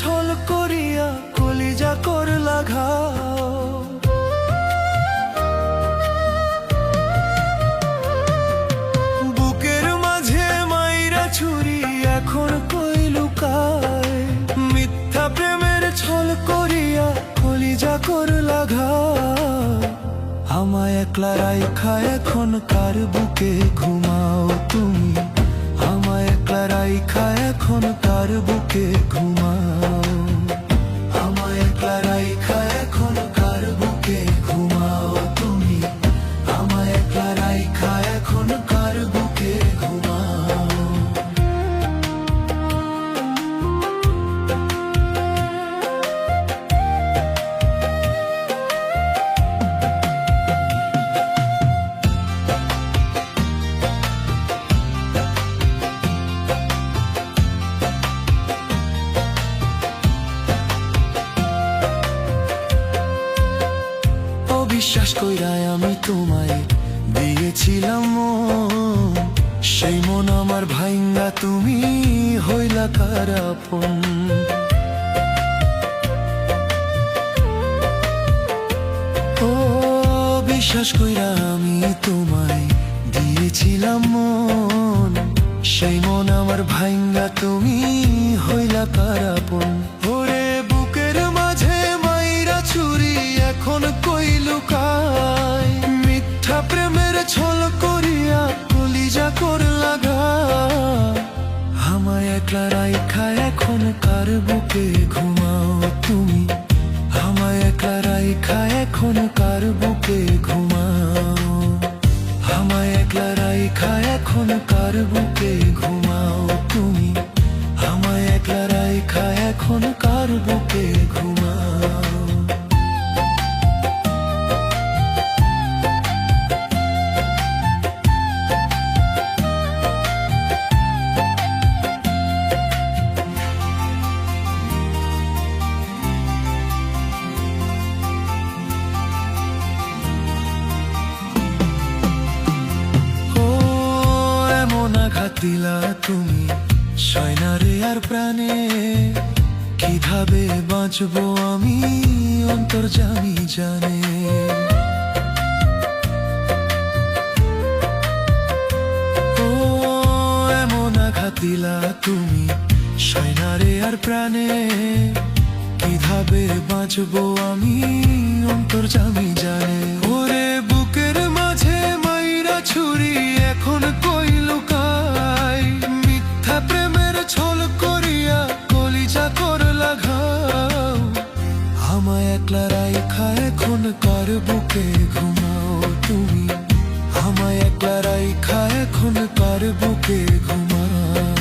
ছল করিয়া কলিজা করলা ঘাও বুকের মাঝে মাইরা ছুরি এখন কই লুকায়। মিথ্যা প্রেমের ছল করিয়া কলিজা করলা ঘাও আমায় একলা রাইখা এখন কার বুকে ঘুমাও তুমি? একলা রাইখা এখন তার বুকে ঘুমাও। অবিশ্বাস কইরায় আমি তোমায় দিয়েছিলাম সেই মন আমার ভাইঙ্গা তুমি হইলা কারাপন ও, বিশ্বাস কইরা আমি তোমায় দিয়েছিলাম মন। সেই মন আমার ভাইঙ্গা তুমি হইলা কারাপন কলিজা কর লাগা। আমায় একলা রাইখা এখন কার বুকে ঘুমাও তুমি? আমায় একলা রাইখা এখন কার বুকে ঘুমাও? আমায় একলা রাইখা এখন কার বুকে ঘুমাও তুমি? আমায় একলা রাইখা এখন কার বুকে ঘুমাও? দিলা তুমি, সয়নারে আর প্রাণে। কীভাবে বাঁচবো আমি অন্তর্জামি জানে ও, এমন আঘাত দিলা তুমি, সয়নারে আর প্রাণে। কীভাবে বাঁচবো আমি, অন্তর অন্তর্জামি কার বুকে ঘুমাও তুমি। আমায় একলা রাইখা এখন কার বুকে ঘুমাও?